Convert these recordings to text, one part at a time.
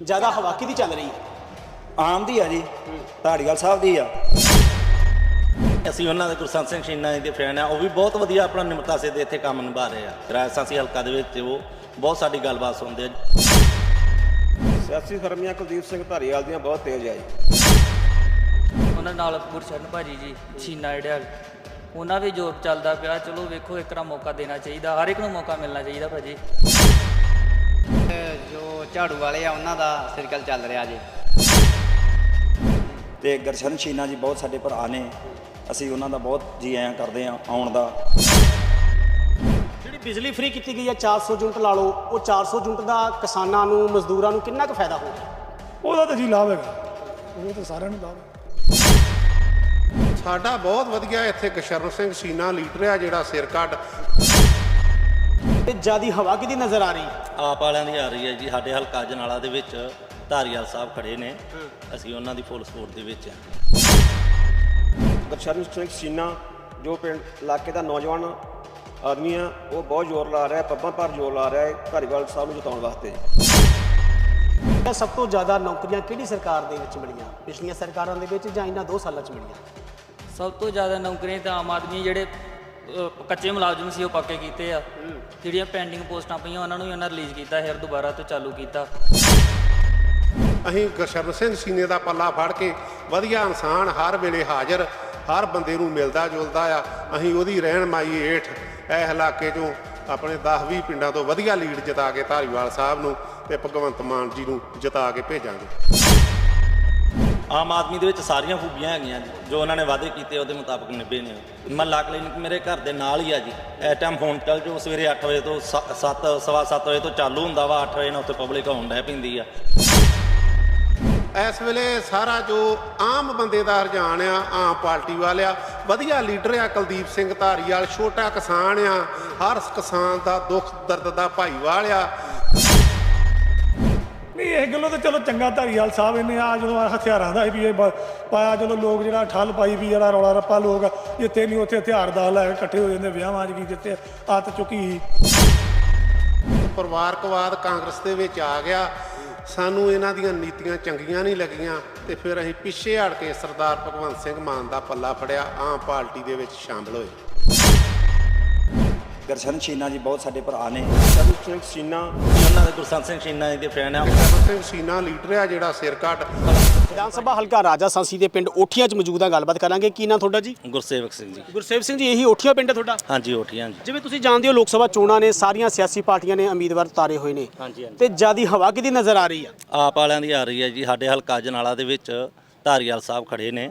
ਜ਼ਿਆਦਾ ਹਵਾ ਕਿਹਦੀ ਚੱਲ ਰਹੀ? ਹੈ ਆਮ ਦੀ ਆ ਜੀ ਧਾੜੀਵਾਲ ਸਾਹਿਬ ਦੀ ਆ। ਅਸੀਂ ਉਹਨਾਂ ਦੇ ਗੁਰਸੰਤ ਸਿੰਘ ਸ਼ੀਨਾ ਜੀ ਦੇ ਫੈਨ ਆ ਉਹ ਵੀ ਬਹੁਤ ਵਧੀਆ ਆਪਣਾ ਨਿਮਰਤਾ ਸੇ ਦੇ ਇੱਥੇ ਕੰਮ ਨਿਭਾ ਰਹੇ ਆ। ਰਾਜਸਾਂਸੀ ਹਲਕਾ ਦੇ ਵਿੱਚ ਉਹ ਬਹੁਤ ਸਾਡੀ ਗੱਲਬਾਤ ਸੁਣਦੇ ਆ। ਸਿਆਸੀ ਸਰਮੀਆਂ ਕੁਲਦੀਪ ਸਿੰਘ ਧਾਰੀਵਾਲ ਦੀਆਂ ਬਹੁਤ ਤੇਜ਼ ਆ ਜੀ। ਉਹਨਾਂ ਨਾਲ ਗੁਰਸ਼ਰਨ ਭਾਜੀ ਜੀ ਸ਼ੀਨਾ ਜਿਹੜਾ ਉਹਨਾਂ ਵੀ ਜੋਰ ਚੱਲਦਾ ਪਿਆ। ਚਲੋ ਵੇਖੋ ਇੱਕ ਵਾਰ ਮੌਕਾ ਦੇਣਾ ਚਾਹੀਦਾ ਹਰ ਇੱਕ ਨੂੰ ਮੌਕਾ ਮਿਲਣਾ ਚਾਹੀਦਾ ਭਾਜੀ। ਜੋ ਝਾੜੂ ਵਾਲੇ ਆ ਉਹਨਾਂ ਦਾ ਸਰਕਲ ਚੱਲ ਰਿਹਾ ਜੀ। ਤੇ ਗਰਸ਼ਨ ਸ਼ੀਨਾ ਜੀ ਬਹੁਤ ਸਾਡੇ ਭਰਾ ਨੇ। ਅਸੀਂ ਉਹਨਾਂ ਦਾ ਬਹੁਤ ਜੀ ਆਇਆਂ ਕਰਦੇ ਆ ਆਉਣ ਦਾ। ਜਿਹੜੀ ਬਿਜਲੀ ਫ੍ਰੀ ਕੀਤੀ ਗਈ ਹੈ 400 ਯੂਨਿਟ ਲਾ ਲਓ ਉਹ 400 ਯੂਨਿਟ ਦਾ ਕਿਸਾਨਾਂ ਨੂੰ ਮਜ਼ਦੂਰਾਂ ਨੂੰ ਕਿੰਨਾ ਕੁ ਫਾਇਦਾ ਹੋਊਗਾ ਉਹਦਾ ਤਾਂ ਜੀ ਲਾਭ ਹੈਗਾ। ਉਹ ਤਾਂ ਸਾਰਿਆਂ ਨੂੰ ਲਾਭ ਹੈ। ਸਾਡਾ ਬਹੁਤ ਵਧੀਆ ਇੱਥੇ ਗਸ਼ਰਨ ਸਿੰਘ ਸੀਨਾ ਲੀਡਰ ਆ ਜਿਹੜਾ ਸਿਰ ਕੱਢ ਤੇ ਜਿਆਦੀ ਹਵਾ ਕਿਹਦੀ ਨਜ਼ਰ ਆ ਰਹੀ? ਹੈ ਆਪ ਵਾਲਿਆਂ ਦੀ ਆ ਰਹੀ ਹੈ ਜੀ ਸਾਡੇ ਹਲਕਾ ਜਨਾਲਾ ਦੇ ਵਿੱਚ ਧਾਰੀਵਾਲ ਸਾਹਿਬ ਖੜੇ ਨੇ। ਅਸੀਂ ਉਹਨਾਂ ਦੀ ਫੁੱਲ ਸਪੋਰਟ ਦੇ ਵਿੱਚ ਆ ਗੁਰਸ਼ਰਨ ਸਿੰਘ ਸੀਨਾ ਜੋ ਪਿੰਡ ਇਲਾਕੇ ਦਾ ਨੌਜਵਾਨ ਆਦਮੀ ਆ ਉਹ ਬਹੁਤ ਜ਼ੋਰ ਲਾ ਰਿਹਾ ਪੱਬਾਂ ਪਰ ਜ਼ੋਰ ਲਾ ਰਿਹਾ ਹੈ ਧਾਰੀਵਾਲ ਸਾਹਿਬ ਨੂੰ ਜਿਤਾਉਣ ਵਾਸਤੇ। ਸਭ ਤੋਂ ਜ਼ਿਆਦਾ ਨੌਕਰੀਆਂ ਕਿਹੜੀ ਸਰਕਾਰ ਦੇ ਵਿੱਚ ਮਿਲੀਆਂ? ਪਿਛਲੀਆਂ ਸਰਕਾਰਾਂ ਦੇ ਵਿੱਚ ਜਾਂ ਇਹਨਾਂ 2 ਸਾਲਾਂ 'ਚ ਮਿਲੀਆਂ? ਸਭ ਤੋਂ ਜ਼ਿਆਦਾ ਨੌਕਰੀਆਂ ਤਾਂ ਆਮ ਆਦਮੀ ਜਿਹੜੇ ਅਹ, ਕੱਚੇ ਮੁਲਾਜ਼ਮ ਸੀ ਉਹ ਪੱਕੇ ਕੀਤੇ ਆ। ਜਿਹੜੀਆਂ ਪੈਂਡਿੰਗ ਪੋਸਟਾਂ ਪਈਆਂ ਉਹਨਾਂ ਨੂੰ ਵੀ ਉਹਨਾਂ ਰਿਲੀਜ਼ ਕੀਤਾ ਫਿਰ ਦੁਬਾਰਾ ਤੋਂ ਚਾਲੂ ਕੀਤਾ। ਅਸੀਂ ਗਸ਼ਰਨ ਸਿੰਘ ਸੀਨੇ ਦਾ ਪੱਲਾ ਫੜ ਕੇ ਵਧੀਆ ਇਨਸਾਨ ਹਰ ਵੇਲੇ ਹਾਜ਼ਰ ਹਰ ਬੰਦੇ ਨੂੰ ਮਿਲਦਾ ਜੁਲਦਾ ਆ। ਅਸੀਂ ਉਹਦੀ ਰਹਿਨਮਾਈ ਹੇਠ ਇਹ ਇਲਾਕੇ 'ਚੋਂ ਆਪਣੇ 10-20 ਪਿੰਡਾਂ ਤੋਂ ਵਧੀਆ ਲੀਡ ਜਿਤਾ ਕੇ ਧਾਰੀਵਾਲ ਸਾਹਿਬ ਨੂੰ ਤੇ ਭਗਵੰਤ ਮਾਨ ਜੀ ਨੂੰ ਜਿਤਾ ਕੇ ਭੇਜਾਂਗੇ। ਆਮ ਆਦਮੀ ਦੇ ਵਿੱਚ ਸਾਰੀਆਂ ਖੂਬੀਆਂ ਹੈਗੀਆਂ ਜੀ, ਜੋ ਉਹਨਾਂ ਨੇ ਵਾਅਦੇ ਕੀਤੇ ਉਹਦੇ ਮੁਤਾਬਕ ਨਿਭੇ ਨੇ ਮਹੱਲਾ ਕਲੀਨਿਕ ਮੇਰੇ ਘਰ ਦੇ ਨਾਲ ਹੀ ਆ ਜੀ। ਇਸ ਟਾਈਮ ਫੋਨ ਚੱਲ ਜੋ ਸਵੇਰੇ 8 ਵਜੇ ਤੋਂ 7 ਸਵਾ 7 ਵਜੇ ਤੋਂ ਚਾਲੂ ਹੁੰਦਾ ਵਾ 8 ਵਜੇ ਨਾਲ ਉੱਥੇ ਪਬਲਿਕ ਆਉਣ ਡੈ ਪੈਂਦੀ ਆ। ਇਸ ਵੇਲੇ ਸਾਰਾ ਜੋ ਆਮ ਬੰਦੇ ਦਾ ਰੁਝਾਨ ਆ, ਆਮ ਪਾਰਟੀ ਵਾਲਿਆ ਵਧੀਆ ਲੀਡਰ ਆ ਕੁਲਦੀਪ ਸਿੰਘ ਧਾਰੀਵਾਲ, ਛੋਟਾ ਕਿਸਾਨ ਆ, ਹਰ ਕਿਸਾਨ ਦਾ ਦੁੱਖ, ਦਰਦ ਦਾ ਭਾਈਵਾਲ ਆ। ਇਹ ਗੱਲੋਂ ਤਾਂ ਚਲੋ ਚੰਗਾ ਧਾਰੀਵਾਲ ਸਾਹਿਬ ਇਹਨੇ ਆ ਜਦੋਂ ਹਥਿਆਰਾਂ ਦਾ ਵੀ ਇਹ ਪਾਇਆ ਚਲੋ ਲੋਕ ਜਿਹੜਾ ਠੱਲ ਪਾਈ ਵੀ ਜਿਹੜਾ ਰੌਲਾ ਰੱਪਾ ਲੋਕ ਇੱਥੇ ਨਹੀਂ ਉੱਥੇ ਹਥਿਆਰ ਦਾ ਲੈ ਕੇ ਇਕੱਠੇ ਹੋ ਜਾਂਦੇ, ਵਿਆਹਾਂ 'ਚ ਕੀ ਜਿੱਥੇ ਆਤ ਚੁੱਕੀ ਪਰਿਵਾਰਕਵਾਦ ਕਾਂਗਰਸ ਦੇ ਵਿੱਚ ਆ ਗਿਆ। ਸਾਨੂੰ ਇਹਨਾਂ ਦੀਆਂ ਨੀਤੀਆਂ ਚੰਗੀਆਂ ਨਹੀਂ ਲੱਗੀਆਂ ਤੇ ਫਿਰ ਅਸੀਂ ਪਿੱਛੇ ਹਟ ਕੇ ਸਰਦਾਰ ਭਗਵੰਤ ਸਿੰਘ ਮਾਨ ਦਾ ਪੱਲਾ ਫੜਿਆ, ਆਮ ਪਾਰਟੀ ਦੇ ਵਿੱਚ ਸ਼ਾਮਲ ਹੋਏ। ਗਰਸ਼ਨ ਸ਼ੀਨਾ ਜੀ ਬਹੁਤ ਸਾਡੇ ਭਰਾ ਨੇ। ਗੁਰਸ਼ਰਨ ਸਿੰਘ ਸੀਨਾ ਉਹਨਾਂ ਦੇ ਗੁਰਸੰਤ ਸਿੰਘ ਸ਼ੀਨਾ ਜੀ ਦੇ ਫੈਨ ਆ। ਗਸ਼ਰਨ ਸਿੰਘ ਸੀਨਾ ਲੀਡਰ ਆ ਜਿਹੜਾ ਸਿਰ ਕੱਢ ਵਿਧਾਨ ਸਭਾ ਹਲਕਾ ਰਾਜਾ ਸਾਂਸੀ ਦੇ ਪਿੰਡ ਓਠੀਆਂ 'ਚ ਮੌਜੂਦ ਆ ਗੱਲਬਾਤ ਕਰਾਂਗੇ। ਕੀ ਨਾਂ ਤੁਹਾਡਾ ਜੀ? ਗੁਰਸੇਵਕ ਸਿੰਘ ਜੀ। ਗੁਰਸੇਵ ਸਿੰਘ ਜੀ ਇਹੀ ਓਠੀਆਂ ਪਿੰਡ ਹੈ ਤੁਹਾਡਾ? ਹਾਂਜੀ ਓਠੀਆਂ ਜੀ। ਜਿਵੇਂ ਤੁਸੀਂ ਜਾਣਦੇ ਹੋ ਲੋਕ ਸਭਾ ਚੋਣਾਂ ਨੇ ਸਾਰੀਆਂ ਸਿਆਸੀ ਪਾਰਟੀਆਂ ਨੇ ਉਮੀਦਵਾਰ ਤਾਰੇ ਹੋਏ ਨੇ। ਹਾਂਜੀ ਹਾਂਜੀ। ਤੇ ਜਿਆਦੀ ਹਵਾ ਕਿਹਦੀ ਨਜ਼ਰ ਆ ਰਹੀ ਆ? ਆਪ ਵਾਲਿਆਂ ਦੀ ਆ ਰਹੀ ਹੈ ਜੀ ਸਾਡੇ ਹਲਕਾ ਜਨਾਲਾ ਦੇ ਵਿੱਚ ਧਾਰੀਵਾਲ ਸਾਹਿਬ ਖੜੇ ਨੇ।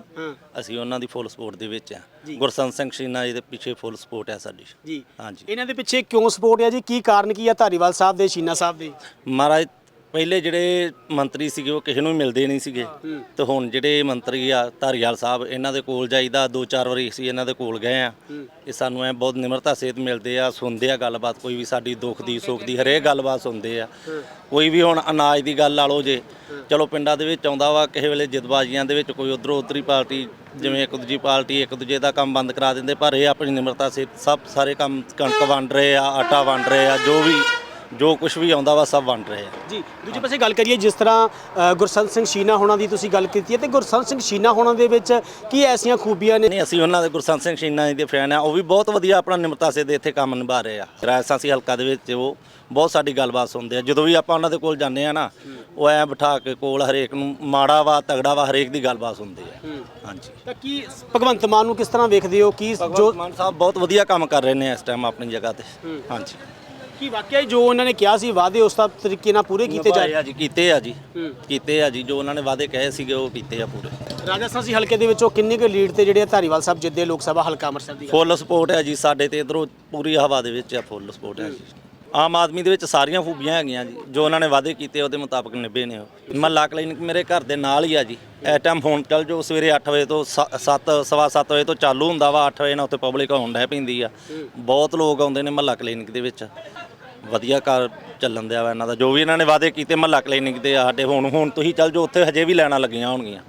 ਅਸੀਂ ਉਹਨਾਂ ਦੀ ਫੁੱਲ ਸਪੋਰਟ ਦੇ ਵਿੱਚ ਆ ਗੁਰਸੰਤ ਸਿੰਘ ਸ਼ੀਨਾ ਜੀ ਦੇ ਪਿੱਛੇ ਫੁੱਲ ਸਪੋਰਟ ਹੈ ਸਾਡੀ। ਜੀ। ਹਾਂਜੀ। ਇਹਨਾਂ ਦੇ ਪਿੱਛੇ ਕਿਉਂ ਸਪੋਰਟ ਹੈ ਜੀ? ਕੀ ਕਾਰਨ ਕੀ ਆ ਧਾਰੀਵਾਲ ਸਾਹਿਬ ਦੇ ਸ਼ੀਨਾ ਸਾਹਿਬ ਦੇ? ਮਹਾਰਾਜ ਪਹਿਲੇ ਜਿਹੜੇ ਮੰਤਰੀ ਸੀਗੇ ਉਹ ਕਿਸੇ ਨੂੰ ਮਿਲਦੇ ਨਹੀਂ ਸੀਗੇ। ਤੇ ਹੁਣ ਜਿਹੜੇ ਮੰਤਰੀ ਆ ਧਾਰੀਵਾਲ ਸਾਹਿਬ ਇਹਨਾਂ ਦੇ ਕੋਲ ਜਾਈਦਾ ਦੋ ਚਾਰ ਵਾਰੀ ਅਸੀਂ ਇਹਨਾਂ ਦੇ ਕੋਲ ਗਏ ਆ। ਇਹ ਸਾਨੂੰ ਐ ਬਹੁਤ ਨਿਮਰਤਾ ਸੇਤ ਮਿਲਦੇ ਆ ਸੁਣਦੇ ਆ ਗੱਲਬਾਤ ਕੋਈ ਵੀ ਸਾਡੀ ਦੁੱਖ ਦੀ ਸੁੱਖ ਦੀ ਹਰੇਕ ਗੱਲਬਾਤ ਸੁਣਦੇ ਆ। ਕੋਈ ਵੀ ਹੁਣ ਅਨਾਜ ਦੀ ਗੱਲ ਲਾ ਲਓ ਜੇ ਚਲੋ ਪਿੰਡਾਂ ਦੇ ਵਿੱਚ ਆਉਂਦਾ ਵਾ ਕਿਸੇ ਵੇਲੇ ਜਦਬਾਜ਼ੀਆਂ ਦੇ ਵਿੱਚ ਕੋਈ ਉਧਰੋਂ ਉਧਰੀ ਪਾਰਟੀ ਜਿਵੇਂ ਇੱਕ ਦੂਜੀ ਪਾਰਟੀ ਇੱਕ ਦੂਜੇ ਦਾ ਕੰਮ ਬੰਦ ਕਰਾ ਦਿੰਦੇ ਪਰ ਇਹ ਆਪਣੀ ਨਿਮਰਤਾ ਸੇਤ ਸਭ ਸਾਰੇ ਕੰਮ ਕਣਕ ਵੰਡ ਰਹੇ ਆ ਆਟਾ ਵੰਡ ਰਹੇ ਆ ਜੋ ਵੀ ਜੋ ਕੁਝ ਵੀ ਆਉਂਦਾ ਵਾ ਸਭ ਵੰਡ ਰਹੇ ਆ। ਜੀ ਦੂਜੇ ਪਾਸੇ ਗੱਲ ਕਰੀਏ ਜਿਸ ਤਰ੍ਹਾਂ ਅ, ਗੁਰਸੰਤ ਸਿੰਘ ਸ਼ੀਨਾ ਹੋਣਾ ਦੀ ਤੁਸੀਂ ਗੱਲ ਕੀਤੀ ਹੈ ਤੇ ਗੁਰਸੰਤ ਸਿੰਘ ਸ਼ੀਨਾ ਹੋਣਾ ਦੇ ਵਿੱਚ ਕੀ ਐਸੀਆਂ ਖੂਬੀਆਂ ਨੇ? ਨਹੀਂ ਅਸੀਂ ਉਹਨਾਂ ਦੇ ਗੁਰਸੰਤ ਸਿੰਘ ਸ਼ੀਨਾ ਜੀ ਦੇ ਫੈਨ ਆ ਉਹ ਵੀ ਬਹੁਤ ਵਧੀਆ ਆਪਣਾ ਨਿਮਰਤਾ ਸੇ ਦੇ ਇੱਥੇ ਕੰਮ ਨਿਭਾ ਰਹੇ ਆ। ਰਾਜਸਾਂਸੀ ਹਲਕਾ ਦੇ ਵਿੱਚ ਉਹ ਬਹੁਤ ਸਾਡੀ ਗੱਲਬਾਤ ਸੁਣਦੇ ਆ। ਜਦੋਂ ਵੀ ਆਪਾਂ ਉਹਨਾਂ ਦੇ ਕੋਲ ਜਾਂਦੇ ਆ ਨਾ ਉਹ ਐ ਬਿਠਾ ਕੇ ਕੋਲ ਹਰੇਕ ਨੂੰ ਮਾੜਾ ਵਾ ਤਗੜਾ ਵਾ ਹਰੇਕ ਦੀ ਗੱਲਬਾਤ ਸੁਣਦੇ ਆ। ਹਾਂਜੀ। ਤਾਂ ਕੀ ਭਗਵੰਤ ਮਾਨ ਨੂੰ ਕਿਸ ਤਰ੍ਹਾਂ ਵੇਖਦੇ ਹੋ? ਕੀ ਜੋ ਜੋ ਮਾਨ ਸਾਹਿਬ ਬਹੁਤ ਵਧੀਆ ਕੰਮ ਕਰ ਰਹੇ ਨੇ ਇਸ ਟਾਈਮ ਆਪਣੀ ਜਗ੍ਹਾ ਤੇ। ਹਾਂਜੀ। ਕੀ ਵਾਕਿਆ ਹੀ ਜੋ ਉਹਨਾਂ ਨੇ ਕਿਹਾ ਸੀ ਵਾਅਦੇ ਉਸ ਤਰੀਕੇ ਨਾਲ ਪੂਰੇ ਕੀਤੇ ਜਾ ਆ ਜੀ ਕੀਤੇ ਆ ਜੀ। ਕੀਤੇ ਆ ਜੀ ਜੋ ਉਹਨਾਂ ਨੇ ਵਾਅਦੇ ਕਹੇ ਸੀਗੇ ਉਹ ਕੀਤੇ ਆ ਪੂਰੇ। ਰਾਜਸਥਾਨ ਹਲਕੇ ਦੇ ਵਿੱਚੋਂ ਕਿੰਨੀ ਕੁ ਲੀਡ ਤੇ ਜਿਹੜੇ ਆ ਧਾਰੀਵਾਲ ਸਾਹਿਬ ਜਿੱਦੇ ਲੋਕ ਸਭਾ ਹਲਕਾ ਅੰਮ੍ਰਿਤਸਰ ਦੀ। ਫੁੱਲ ਸਪੋਰਟ ਹੈ ਜੀ ਸਾਡੇ ਤੇ ਇਧਰੋਂ ਪੂਰੀ ਹਵਾ ਦੇ ਵਿੱਚ ਆ ਫੁੱਲ ਸਪੋਰਟ ਹੈ ਜੀ। ਆਮ ਆਦਮੀ ਦੇ ਵਿੱਚ ਸਾਰੀਆਂ ਖੂਬੀਆਂ ਹੈਗੀਆਂ ਜੀ ਜੋ ਉਹਨਾਂ ਨੇ ਵਾਅਦੇ ਕੀਤੇ ਉਹਦੇ ਮੁਤਾਬਕ ਨਿਭੇ ਨੇ ਉਹ। ਮਹੱਲਾ ਕਲੀਨਿਕ ਮੇਰੇ ਘਰ ਦੇ ਨਾਲ ਹੀ ਆ ਜੀ। ਇਸ ਟਾਈਮ ਫੋਨ ਚੱਲ ਜੋ ਸਵੇਰੇ 8 ਵਜੇ ਤੋਂ 7 ਸਵਾ 7 ਵਜੇ ਤੋਂ ਚਾਲੂ ਹੁੰਦਾ ਵਾ 8 ਵਜੇ ਨਾਲ ਉੱਥੇ ਪਬਲਿਕ ਆਉਣ ਡੈ ਪੈਂਦੀ ਆ। ਬਹੁਤ ਲੋਕ ਆਉਂਦੇ ਨੇ ਮਹੱਲਾ ਕਲੀਨਿਕ ਦੇ ਵਿੱਚ। ਵਧੀਆ ਕਾਰ ਚੱਲਣ ਦਿਆ ਵਾ ਇਹਨਾਂ ਦਾ। ਜੋ ਵੀ ਇਹਨਾਂ ਨੇ ਵਾਅਦੇ ਕੀਤੇ ਮਹੱਲਾ ਕਲੀਨਿਕ ਦੇ ਸਾਡੇ ਹੁਣ ਹੁਣ ਤੁਸੀਂ ਚੱਲ ਜੋ ਉੱਥੇ ਹਜੇ ਵੀ ਲੈਣਾ ਲੱਗੀਆਂ ਹੋਣਗੀਆਂ।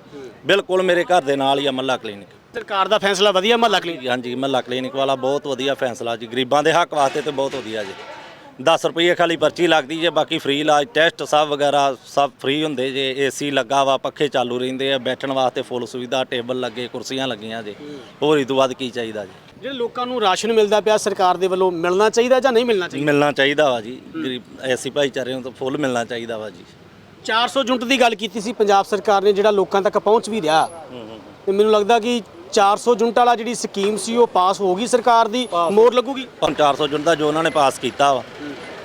ਬਿਲਕੁਲ ਮੇਰੇ ਘਰ ਦੇ ਨਾਲ ਹੀ ਆ ਮਹੱਲਾ ਕਲੀਨਿਕ। ਸਰਕਾਰ ਦਾ ਫੈਸਲਾ ਵਧੀਆ ਮਹੱਲਾ ਕਲੀਨਿਕ? ਹਾਂਜੀ ਮਹੱਲਾ ਕਲੀਨਿਕ ਵਾਲਾ ਬਹੁਤ ਵਧੀਆ ਫੈਸਲਾ ਜੀ। ਗਰੀਬਾਂ ਦੇ ਹੱਕ ਵਾਸਤੇ ਤੇ ਬਹੁਤ ਵਧੀਆ ਜੀ। 10 ਰੁਪਏ ਖਾਲੀ ਪਰਚੀ ਲੱਗਦੀ ਜੇ ਬਾਕੀ ਫ੍ਰੀ ਇਲਾਜ ਟੈਸਟ ਸਭ ਵਗੈਰਾ ਸਭ ਫ੍ਰੀ ਹੁੰਦੇ ਜੇ। ਏਸੀ ਲੱਗਾ ਵਾ ਪੱਖੇ ਚਾਲੂ ਰਹਿੰਦੇ ਆ ਬੈਠਣ ਵਾਸਤੇ ਫੁੱਲ ਸੁਵਿਧਾ ਟੇਬਲ ਲੱਗੇ ਕੁਰਸੀਆਂ ਲੱਗੀਆਂ ਜੇ। ਹੋਰ ਇਹ ਤੋਂ ਬਾਅਦ ਕੀ ਚਾਹੀਦਾ ਜੀ? ਜਿਹੜੇ ਲੋਕਾਂ ਨੂੰ ਰਾਸ਼ਨ ਮਿਲਦਾ ਪਿਆ ਸਰਕਾਰ ਦੇ ਵੱਲੋਂ ਮਿਲਣਾ ਚਾਹੀਦਾ ਜਾਂ ਨਹੀਂ ਮਿਲਣਾ ਚਾਹੀਦਾ? ਮਿਲਣਾ ਚਾਹੀਦਾ ਵਾ ਜੀ। ਗਰੀਬ ਐਸੀ ਭਾਈਚਾਰੇ ਨੂੰ ਤਾਂ ਫੁੱਲ ਮਿਲਣਾ ਚਾਹੀਦਾ ਵਾ ਜੀ। 400 ਯੂਨਿਟ ਦੀ ਗੱਲ ਕੀਤੀ ਸੀ ਪੰਜਾਬ ਸਰਕਾਰ ਨੇ ਜਿਹੜਾ ਲੋਕਾਂ ਤੱਕ ਪਹੁੰਚ ਵੀ ਰਿਹਾ। ਤੇ ਮੈਨੂੰ ਲੱਗਦਾ ਕਿ 400 ਯੂਨਿਟ ਵਾਲਾ ਜਿਹੜੀ ਸਕੀਮ ਸੀ ਉਹ ਪਾਸ ਹੋ ਗਈ ਸਰਕਾਰ ਦੀ? ਮੋਹਰ ਲੱਗੂਗੀ? ਪਰ 400 ਯੂਨਿਟ ਦਾ ਜੋ ਉਹਨਾਂ ਨੇ ਪਾਸ ਕੀਤਾ ਵਾ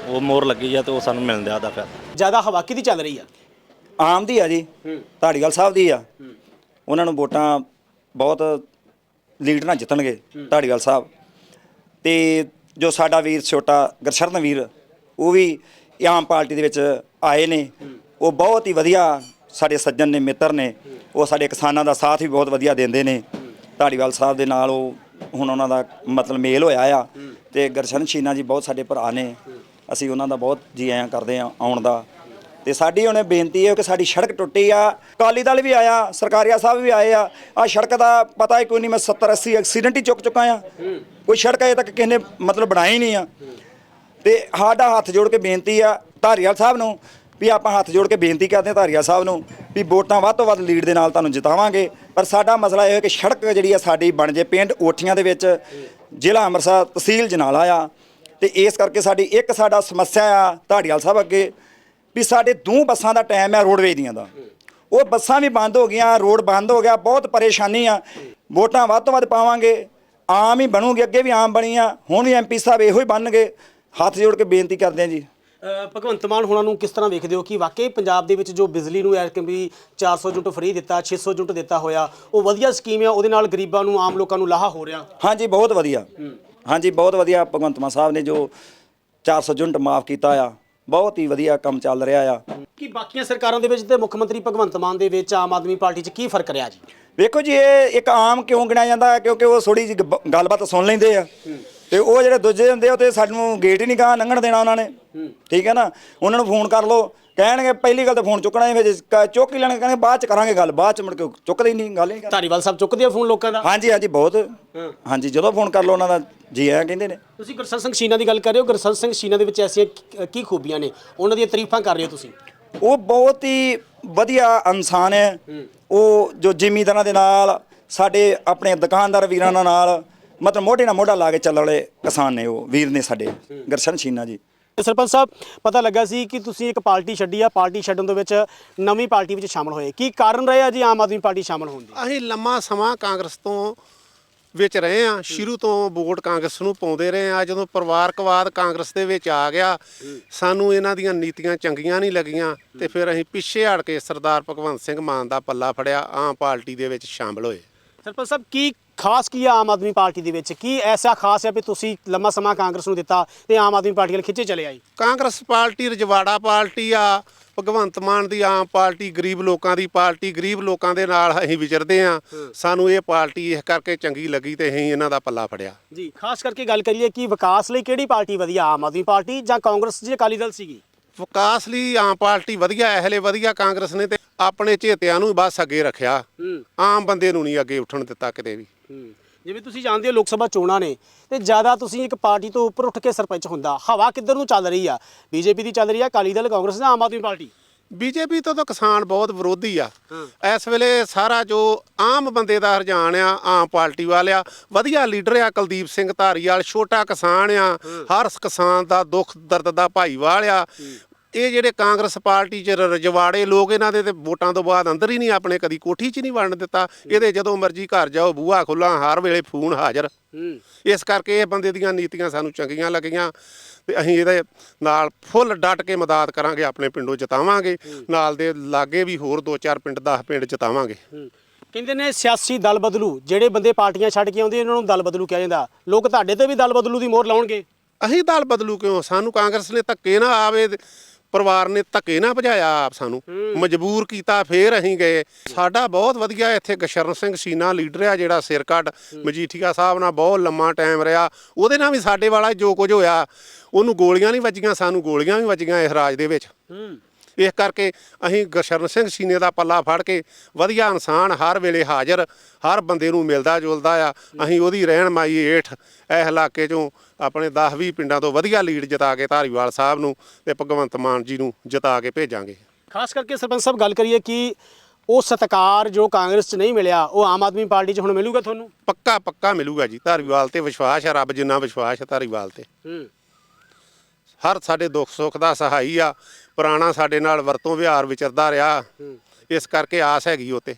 ਉਹ ਮੋਹਰ ਲੱਗੀ ਆ ਤੇ ਉਹ ਸਾਨੂੰ ਮਿਲਦਾ ਉਹਦਾ ਫਿਰ ਜ਼ਿਆਦਾ ਹਵਾ ਕਿਹਦੀ ਚੱਲ ਰਹੀ ਆ? ਆਮ ਦੀ ਆ ਜੀ। ਧਾੜੀਵਾਲ ਸਾਹਿਬ ਦੀ ਆ। ਉਹਨਾਂ ਨੂੰ ਵੋਟਾਂ ਬਹੁਤ ਲੀਡ ਨਾਲ ਜਿੱਤਣਗੇ ਧਾੜੀਵਾਲ ਸਾਹਿਬ। ਤੇ ਜੋ ਸਾਡਾ ਵੀਰ, ਛੋਟਾ ਗਰਸ਼ਰਨ ਵੀਰ, ਉਹ ਵੀ ਆਮ ਪਾਰਟੀ ਦੇ ਵਿੱਚ ਆਏ ਨੇ। ਉਹ ਬਹੁਤ ਹੀ ਵਧੀਆ ਸਾਡੇ ਸੱਜਣ ਨੇ, ਮਿੱਤਰ ਨੇ। ਉਹ ਸਾਡੇ ਕਿਸਾਨਾਂ ਦਾ ਸਾਥ ਵੀ ਬਹੁਤ ਵਧੀਆ ਦਿੰਦੇ ਨੇ। ਧਾੜੀਵਾਲ ਸਾਹਿਬ ਦੇ ਨਾਲ ਉਹ, ਹੁਣ ਉਹਨਾਂ ਦਾ ਮਤਲਬ ਮੇਲ ਹੋਇਆ ਆ। ਤੇ ਗਰਸ਼ਨ ਸ਼ੀਨਾ ਜੀ ਬਹੁਤ ਸਾਡੇ ਭਰਾ ਨੇ। ਅਸੀਂ ਉਹਨਾਂ ਦਾ ਬਹੁਤ ਜੀ ਆਇਆਂ ਕਰਦੇ ਆ ਆਉਣ ਦਾ। ਤੇ ਸਾਡੀ ਉਹਨੇ ਬੇਨਤੀ ਹੈ ਕਿ ਸਾਡੀ ਸੜਕ ਟੁੱਟੀ ਆ। ਅਕਾਲੀ ਦਲ ਵੀ ਆਇਆ, ਸਰਕਾਰੀਆ ਸਾਹਿਬ ਵੀ ਆਏ ਆ। ਆ ਸੜਕ ਦਾ ਪਤਾ ਹੀ ਕੋਈ ਨਹੀਂ, ਮੈਂ 70 80 ਐਕਸੀਡੈਂਟ ਹੀ ਚੁੱਕ ਚੁੱਕਾ ਆ। ਕੋਈ ਸੜਕ ਅਜੇ ਤੱਕ ਕਿਸੇ ਨੇ ਮਤਲਬ ਬਣਾਈ ਨਹੀਂ ਆ। ਤੇ ਸਾਡਾ ਹੱਥ ਜੋੜ ਕੇ ਬੇਨਤੀ ਆ ਧਾਰੀਵਾਲ ਸਾਹਿਬ ਨੂੰ ਵੀ ਆਪਾਂ ਹੱਥ ਜੋੜ ਕੇ ਬੇਨਤੀ ਕਰਦੇ ਹਾਂ ਧਾਰੀਵਾਲ ਸਾਹਿਬ ਨੂੰ ਵੀ ਵੋਟਾਂ ਵੱਧ ਤੋਂ ਵੱਧ ਲੀਡ ਦੇ ਨਾਲ ਤੁਹਾਨੂੰ ਜਿਤਾਵਾਂਗੇ। ਪਰ ਸਾਡਾ ਮਸਲਾ ਇਹ ਹੈ ਕਿ ਸੜਕ ਜਿਹੜੀ ਆ ਸਾਡੀ ਬਣ ਜੇ ਪਿੰਡ ਓਠੀਆਂ ਦੇ ਵਿੱਚ, ਜ਼ਿਲ੍ਹਾ ਅੰਮ੍ਰਿਤਸਰ ਤਹਿਸੀਲ ਜਨਾਲਾ ਆ। ਤੇ ਇਸ ਕਰਕੇ ਸਾਡੀ ਇੱਕ ਸਾਡਾ ਸਮੱਸਿਆ ਆ ਧਾਰੀਵਾਲ ਸਾਹਿਬ ਅੱਗੇ। ਵੀ ਸਾਡੇ ਦੋ ਬੱਸਾਂ ਦਾ ਟਾਈਮ ਆ ਰੋਡਵੇਜ ਦੀਆਂ ਦਾ। ਉਹ ਬੱਸਾਂ ਵੀ ਬੰਦ ਹੋ ਗਈਆਂ ਰੋਡ ਬੰਦ ਹੋ ਗਿਆ ਬਹੁਤ ਪਰੇਸ਼ਾਨੀ ਆ। ਵੋਟਾਂ ਵੱਧ ਤੋਂ ਵੱਧ ਪਾਵਾਂਗੇ ਆਮ ਹੀ ਬਣੂਗੀ ਅੱਗੇ ਵੀ ਆਮ ਬਣੀ ਆ ਹੁਣ ਵੀ ਐਮਪੀ ਸਾਹਿਬ ਇਹੋ ਹੀ ਬਣਨਗੇ। ਹੱਥ ਜੋੜ ਕੇ ਬੇਨਤੀ ਕਰਦੇ ਆ ਜੀ। ਭਗਵੰਤ ਮਾਨ ਹੋਣਾ ਨੂੰ ਕਿਸ ਤਰ੍ਹਾਂ ਵੇਖਦੇ ਹੋ ਕਿ ਵਾਕਈ ਪੰਜਾਬ ਦੇ ਵਿੱਚ ਜੋ ਬਿਜਲੀ ਨੂੰ ਐਰ ਵੀ 400 ਯੂਨਿਟ ਫ੍ਰੀ ਦਿੱਤਾ 600 ਯੂਨਿਟ ਦਿੱਤਾ ਹੋਇਆ ਉਹ ਵਧੀਆ ਸਕੀਮ ਆ ਉਹਦੇ ਨਾਲ ਗਰੀਬਾਂ ਨੂੰ ਆਮ ਲੋਕਾਂ ਨੂੰ ਲਾਹਾ ਹੋ ਰਿਹਾ? ਹਾਂਜੀ ਬਹੁਤ ਵਧੀਆ। ਹਾਂਜੀ ਬਹੁਤ ਵਧੀਆ ਭਗਵੰਤ ਮਾਨ ਸਾਹਿਬ ਨੇ ਜੋ 400 ਯੂਨਿਟ ਮਾਫ ਕੀਤਾ ਆ ਬਹੁਤ ਹੀ ਵਧੀਆ ਕੰਮ ਚੱਲ ਰਿਹਾ ਆ। ਕਿ ਬਾਕੀਆਂ ਸਰਕਾਰਾਂ ਦੇ ਵਿੱਚ ਤੇ ਮੁੱਖ ਮੰਤਰੀ ਭਗਵੰਤ ਮਾਨ ਦੇ ਵਿੱਚ ਆਮ ਆਦਮੀ ਪਾਰਟੀ 'ਚ ਕੀ ਫ਼ਰਕ ਰਿਹਾ ਜੀ? ਵੇਖੋ ਜੀ ਇਹ ਇੱਕ ਆਮ ਕਿਉਂ ਗਿਣਿਆ ਜਾਂਦਾ? ਹੈ ਕਿਉਂਕਿ ਉਹ ਥੋੜੀ ਜਿਹੀ ਗ- ਗੱਲਬਾਤ ਸੁਣ ਲੈਂਦੇ ਆ। ਤੇ ਉਹ ਜਿਹੜੇ ਦੂਜੇ ਹੁੰਦੇ ਆ ਉਹ ਤੇ ਸਾਨੂੰ ਗੇਟ ਹੀ ਨਹੀਂ ਗਾਂ ਲੰਘਣ ਦੇਣਾ ਉਹਨਾਂ ਨੇ। ਠੀਕ ਹੈ ਨਾ? ਉਹਨਾਂ ਨੂੰ ਫੋਨ ਕਰ ਲਓ। ਕਹਿਣਗੇ ਪਹਿਲੀ ਗੱਲ ਤਾਂ ਫੋਨ ਚੁੱਕਣਾ ਹੀ ਫਿਰ ਕ- ਚੁੱਕ ਹੀ ਲੈਣਗੇ ਕਹਿੰਦੇ ਬਾਅਦ ਚ ਕਰਾਂਗੇ ਗੱਲ ਬਾਅਦ ਚ ਮੁੜ ਕੇ ਚੁੱਕਦੇ ਹੀ ਨਹੀਂ ਗੱਲ ਹੀ ਨਹੀਂ ਕਰਦੇ। ਧਾਰੀਵਾਲ ਸਾਹਿਬ ਚੁੱਕਦੇ ਆ ਫੋਨ ਲੋਕਾਂ ਦਾ? ਹਾਂਜੀ ਹਾਂਜੀ ਬਹੁਤ। ਹਾਂਜੀ ਜਦੋਂ ਫੋਨ ਕਰ ਲਓ ਉਹਨਾਂ ਦਾ ਜੀ ਆਇਆਂ ਕਹਿੰਦੇ ਨੇ। ਤੁਸੀਂ ਗੁਰਸੰਤ ਸਿੰਘ ਸ਼ੀਨਾ ਦੀ ਗੱਲ ਕਰ ਰਹੇ ਹੋ ਗੁਰਸੰਤ ਸਿੰਘ ਸ਼ੀਨਾ ਦੇ ਵਿੱਚ ਐਸੀਆਂ ਕੀ- ਕੀ ਖੂਬੀਆਂ ਨੇ? ਉਹਨਾਂ ਦੀਆਂ ਤਾਰੀਫਾਂ ਕਰ ਰਹੇ ਹੋ ਤੁਸੀਂ? ਉਹ ਬਹੁਤ ਹੀ ਵਧੀਆ ਇਨਸਾਨ ਹੈ। ਉਹ ਜੋ ਜ਼ਿਮੀਂਦਾਰਾਂ ਦੇ ਨਾਲ ਸਾਡੇ ਆਪਣੇ ਦੁਕਾਨਦਾਰ ਵੀਰਾਂ ਨਾਲ- ਨਾਲ ਮਤਲਬ ਮੋਢੇ ਨਾਲ ਮੋਢਾ ਲਾ ਕੇ ਚੱਲਣ ਵਾਲੇ ਕਿਸਾਨ ਨੇ ਉਹ ਵੀਰ ਨੇ ਸਾਡੇ ਗਰਸ਼ਨ ਸ਼ੀਨਾ ਜੀ। ਤੇ ਸਰਪੰਚ ਸਾਹਿਬ ਪਤਾ ਲੱਗਾ ਸੀ ਕਿ ਤੁਸੀਂ ਇੱਕ ਪਾਰਟੀ ਛੱਡੀ ਆ ਪਾਰਟੀ ਛੱਡਣ ਦੇ ਵਿੱਚ ਨਵੀਂ ਪਾਰਟੀ ਵਿੱਚ ਸ਼ਾਮਲ ਹੋਏ। ਕੀ ਕਾਰਨ ਰਿਹਾ ਜੀ ਆਮ ਆਦਮੀ ਪਾਰਟੀ ਸ਼ਾਮਲ ਹੋਣ ਦੀ? ਅਸੀਂ ਲੰਮਾ ਸਮਾਂ ਕਾਂਗਰਸ ਤੋਂ ਵਿੱਚ ਰਹੇ ਆ। ਸ਼ੁਰੂ ਤੋਂ ਵੋਟ ਕਾਂਗਰਸ ਨੂੰ ਪਾਉਂਦੇ ਰਹੇ ਆ। ਜਦੋਂ ਪਰਿਵਾਰਕਵਾਦ ਕਾਂਗਰਸ ਦੇ ਵਿੱਚ ਆ ਗਿਆ ਸਾਨੂੰ ਇਹਨਾਂ ਦੀਆਂ ਨੀਤੀਆਂ ਚੰਗੀਆਂ ਨਹੀਂ ਲੱਗੀਆਂ ਤੇ ਫਿਰ ਅਸੀਂ ਪਿੱਛੇ ਹਟ ਕੇ ਸਰਦਾਰ ਭਗਵੰਤ ਸਿੰਘ ਮਾਨ ਦਾ ਪੱਲਾ ਫੜਿਆ ਆਮ ਪਾਰਟੀ ਦੇ ਵਿੱਚ ਸ਼ਾਮਲ ਹੋਏ। ਸਰਪੰਚ ਸਾਹਿਬ ਕੀ ਖਾਸ ਕੀ ਆ ਆਮ ਆਦਮੀ ਪਾਰਟੀ ਦੇ ਵਿੱਚ? ਕੀ ਐਸਾ ਖਾਸ ਹੈ ਵੀ ਤੁਸੀਂ ਲੰਮਾ ਸਮਾਂ ਕਾਂਗਰਸ ਨੂੰ ਦਿੱਤਾ ਤੇ ਆਮ ਆਦਮੀ ਪਾਰਟੀ ਵੱਲ ਖਿੱਚੇ ਚਲੇ ਆਏ? ਕਾਂਗਰਸ ਪਾਰਟੀ ਰਜਵਾੜਾ ਪਾਰਟੀ ਆ ਭਗਵੰਤ ਮਾਨ ਦੀ ਆਮ ਪਾਰਟੀ ਗਰੀਬ ਲੋਕਾਂ ਦੀ ਪਾਰਟੀ ਗਰੀਬ ਲੋਕਾਂ ਦੇ ਨਾਲ ਅਸੀਂ ਵਿਚਰਦੇ ਆ। ਸਾਨੂੰ ਇਹ ਪਾਰਟੀ ਇਸ ਕਰਕੇ ਚੰਗੀ ਲੱਗੀ ਤੇ ਅਸੀਂ ਇਹਨਾਂ ਦਾ ਪੱਲਾ ਫੜਿਆ। ਜੀ ਖਾਸ ਕਰਕੇ ਗੱਲ ਕਰੀਏ ਕਿ ਵਿਕਾਸ ਲਈ ਕਿਹੜੀ ਪਾਰਟੀ ਵਧੀਆ ਆਮ ਆਦਮੀ ਪਾਰਟੀ ਜਾਂ ਕਾਂਗਰਸ ਜੀ ਅਕਾਲੀ ਦਲ ਸੀਗੀ? ਵਿਕਾਸ ਲਈ ਆਮ ਪਾਰਟੀ ਵਧੀਆ ਇਹਲੇ ਵਧੀਆ ਕਾਂਗਰਸ ਨੇ ਤੇ ਆਪਣੇ ਝੇਤਿਆਂ ਨੂੰ ਬਸ ਅੱਗੇ ਰੱਖਿਆ। ਆਮ ਬੰਦੇ ਨੂੰ ਨਹੀਂ ਅੱਗੇ ਉੱਠਣ ਦਿੱਤਾ ਕਿਤੇ ਵੀ। ਜਿਵੇਂ ਤੁਸੀਂ ਜਾਣਦੇ ਹੋ ਲੋਕ ਸਭਾ ਚੋਣਾਂ ਨੇ ਤੇ ਜ਼ਿਆਦਾ ਤੁਸੀਂ ਇੱਕ ਪਾਰਟੀ ਤੋਂ ਉੱਪਰ ਉੱਠ ਕੇ ਸਰਪੰਚ ਹੁੰਦਾ। ਹਵਾ ਕਿੱਧਰ ਨੂੰ ਚੱਲ ਰਹੀ ਆ? ਬੀਜੇਪੀ ਦੀ ਚੱਲ ਰਹੀ ਆ ਅਕਾਲੀ ਦਲ ਕਾਂਗਰਸ ਜਾਂ ਆਮ ਆਦਮੀ ਪਾਰਟੀ? ਬੀਜੇਪੀ ਤੋਂ ਤਾਂ ਕਿਸਾਨ ਬਹੁਤ ਵਿਰੋਧੀ ਆ। ਇਸ ਵੇਲੇ ਸਾਰਾ ਜੋ ਆਮ ਬੰਦੇ ਦਾ ਰੁਝਾਨ ਆ ਆਮ ਪਾਰਟੀ ਵਾਲਿਆ ਵਧੀਆ ਲੀਡਰ ਆ ਕੁਲਦੀਪ ਸਿੰਘ ਧਾਰੀਵਾਲ ਛੋਟਾ ਕਿਸਾਨ ਆ ਹਰ ਕਿਸਾਨ ਦਾ ਦੁੱਖ ਦਰਦ ਦਾ ਭਾਈਵਾਲ ਆ ਇਹ ਜਿਹੜੇ ਕਾਂਗਰਸ ਪਾਰਟੀ ਚ ਰਜਵਾੜੇ ਲੋਕ ਇਹਨਾਂ ਦੇ ਤੇ ਵੋਟਾਂ ਤੋਂ ਬਾਅਦ ਅੰਦਰ ਹੀ ਨਹੀਂ ਆਪਣੇ ਕਦੀ ਕੋਠੀ 'ਚ ਨਹੀਂ ਵੜਨ ਦਿੱਤਾ। ਇਹਦੇ ਜਦੋਂ ਮਰਜ਼ੀ ਘਰ ਜਾਓ ਬੂਹਾ ਖੁੱਲਾ ਹਰ ਵੇਲੇ ਫੋਨ ਹਾਜ਼ਰ। ਇਸ ਕਰਕੇ ਇਹ ਬੰਦੇ ਦੀਆਂ ਨੀਤੀਆਂ ਸਾਨੂੰ ਚੰਗੀਆਂ ਲੱਗੀਆਂ। ਤੇ ਅਸੀਂ ਇਹਦੇ ਨਾਲ ਫੁੱਲ ਡਟ ਕੇ ਮਦਦ ਕਰਾਂਗੇ ਆਪਣੇ ਪਿੰਡੋਂ ਜਿਤਾਵਾਂਗੇ। ਨਾਲ ਦੇ ਲਾਗੇ ਵੀ ਹੋਰ 2-4 ਪਿੰਡ 10 ਪਿੰਡ ਜਿਤਾਵਾਂਗੇ। ਕਹਿੰਦੇ ਨੇ ਸਿਆਸੀ ਦਲ ਬਦਲੂ। ਜਿਹੜੇ ਬੰਦੇ ਪਾਰਟੀਆਂ ਛੱਡ ਕੇ ਆਉਂਦੇ ਇਹਨਾਂ ਨੂੰ ਦਲ ਬਦਲੂ ਕਿਹਾ ਜਾਂਦਾ। ਲੋਕ ਤੁਹਾਡੇ ਤੇ ਵੀ ਦਲ ਬਦਲੂ ਦੀ ਮੋਹਰ ਲਾਉਣਗੇ। ਅਸੀਂ ਦਲ ਬਦਲੂ ਕਿਉਂ? ਸਾਨੂੰ ਕਾਂਗਰਸ ਨੇ ਧੱਕੇ ਨਾ ਆਵੇ ਪਰਿਵਾਰ ਨੇ ਧੱਕੇ ਨਾ ਭਜਾਇਆ ਆਪ ਸਾਨੂੰ। ਮਜਬੂਰ ਕੀਤਾ ਫੇਰ ਅਸੀਂ ਗਏ। ਸਾਡਾ ਬਹੁਤ ਵਧੀਆ ਇੱਥੇ ਗਸ਼ਰਨ ਸਿੰਘ ਸੀਨਾ ਲੀਡਰ ਆ ਜਿਹੜਾ ਸਿਰਕੱਟ। ਮਜੀਠੀਆ ਸਾਹਿਬ ਨਾਲ ਬਹੁਤ ਲੰਮਾ ਟਾਈਮ ਰਿਹਾ। ਉਹਦੇ ਨਾਲ ਵੀ ਸਾਡੇ ਵਾਲਾ ਜੋ ਕੁਝ ਹੋਇਆ ਉਹਨੂੰ ਗੋਲੀਆਂ ਨਹੀਂ ਵੱਜੀਆਂ ਸਾਨੂੰ ਗੋਲੀਆਂ ਵੀ ਵੱਜੀਆਂ ਇਸ ਰਾਜ ਦੇ ਵਿੱਚ। ਇਸ ਕਰਕੇ ਅਸੀਂ ਗੁਰਸ਼ਰਨ ਸਿੰਘ ਸੀਨੇ ਦਾ ਪੱਲਾ ਫੜ ਕੇ ਵਧੀਆ ਇਨਸਾਨ ਹਰ ਵੇਲੇ ਹਾਜ਼ਰ ਹਰ ਬੰਦੇ ਨੂੰ ਮਿਲਦਾ ਜੁਲਦਾ ਆ। ਅਸੀਂ ਉਹਦੀ ਰਹਿਨਮਾਈ ਹੇਠ ਇਹ ਇਲਾਕੇ 'ਚੋਂ ਆਪਣੇ 10-20 ਪਿੰਡਾਂ ਤੋਂ ਵਧੀਆ ਲੀਡ ਜਿਤਾ ਕੇ ਧਾਰੀਵਾਲ ਸਾਹਿਬ ਨੂੰ ਤੇ ਭਗਵੰਤ ਮਾਨ ਜੀ ਨੂੰ ਜਿਤਾ ਕੇ ਭੇਜਾਂਗੇ। ਖਾਸ ਕਰਕੇ ਸਰਪੰਚ ਸਾਹਿਬ ਗੱਲ ਕਰੀਏ ਕਿ ਉਹ ਸਤਕਾਰ ਜੋ ਕਾਂਗਰਸ 'ਚ ਨਹੀਂ ਮਿਲਿਆ ਉਹ ਆਮ ਆਦਮੀ ਪਾਰਟੀ 'ਚ ਹੁਣ ਮਿਲੂਗਾ ਤੁਹਾਨੂੰ? ਪੱਕਾ ਪੱਕਾ ਮਿਲੂਗਾ ਜੀ। ਧਾਰੀਵਾਲ ਤੇ ਵਿਸ਼ਵਾਸ ਹੈ ਰੱਬ ਜਿੰਨਾ ਵਿਸ਼ਵਾਸ ਹੈ ਧਾਰੀਵਾਲ ਤੇ। ਹਰ ਸਾਡੇ ਦੁੱਖ ਸੁੱਖ ਦਾ ਸਹਾਈ ਆ ਪੁਰਾਣਾ ਸਾਡੇ ਨਾਲ ਵਰਤੋਂ ਵਿਹਾਰ ਵਿਚਰਦਾ ਰਿਹਾ। ਇਸ ਕਰਕੇ ਆਸ ਹੈਗੀ ਉਹ ਤੇ